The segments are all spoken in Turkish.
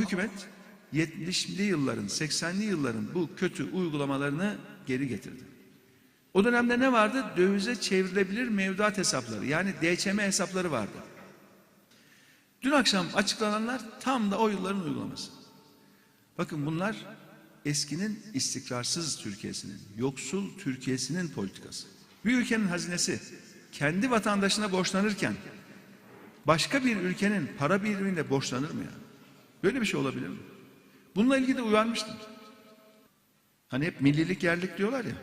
hükümet 70'li yılların, 80'li yılların bu kötü uygulamalarını geri getirdi. O dönemde ne vardı? Dövize çevrilebilir mevduat hesapları yani DÇM hesapları vardı. Dün akşam açıklananlar tam da o yılların uygulaması. Bakın bunlar eskinin istikrarsız Türkiye'sinin, yoksul Türkiye'sinin politikası. Bir ülkenin hazinesi kendi vatandaşına borçlanırken başka bir ülkenin para birimiyle borçlanır mı ya? Böyle bir şey olabilir mi? Bununla ilgili de uyarmıştım. Hani hep millilik yerlik diyorlar ya.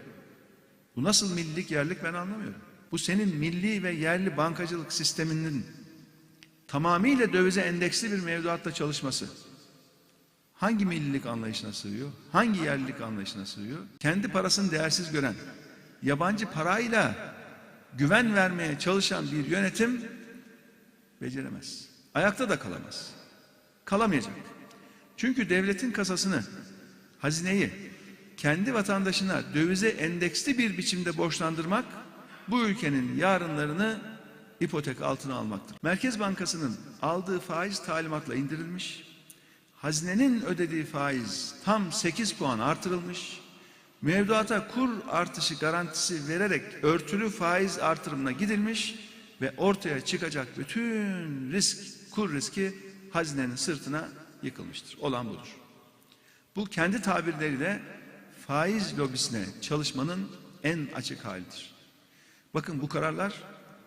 Bu nasıl millilik yerlik ben anlamıyorum. Bu senin milli ve yerli bankacılık sisteminin tamamıyla dövize endeksli bir mevduatla çalışması hangi millilik anlayışına sığıyor? Hangi yerlilik anlayışına sığıyor? Kendi parasını değersiz gören, yabancı parayla güven vermeye çalışan bir yönetim beceremez. Ayakta da kalamaz. Kalamayacak. Çünkü devletin kasasını, hazineyi kendi vatandaşına dövize endeksli bir biçimde borçlandırmak bu ülkenin yarınlarını ipotek altına almaktır. Merkez Bankası'nın aldığı faiz talimatla indirilmiş, hazinenin ödediği faiz tam 8 puan artırılmış, mevduata kur artışı garantisi vererek örtülü faiz artırımına gidilmiş ve ortaya çıkacak bütün risk, kur riski hazinenin sırtına yıkılmıştır. Olan budur. Bu kendi tabirleriyle faiz lobisine çalışmanın en açık halidir. Bakın bu kararlar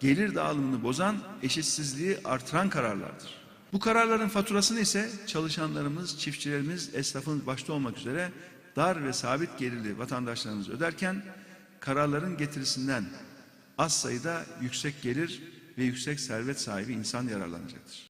gelir dağılımını bozan, eşitsizliği artıran kararlardır. Bu kararların faturasını ise çalışanlarımız, çiftçilerimiz, esnafımız başta olmak üzere dar ve sabit gelirli vatandaşlarımız öderken kararların getirisinden az sayıda yüksek gelir ve yüksek servet sahibi insan yararlanacaktır.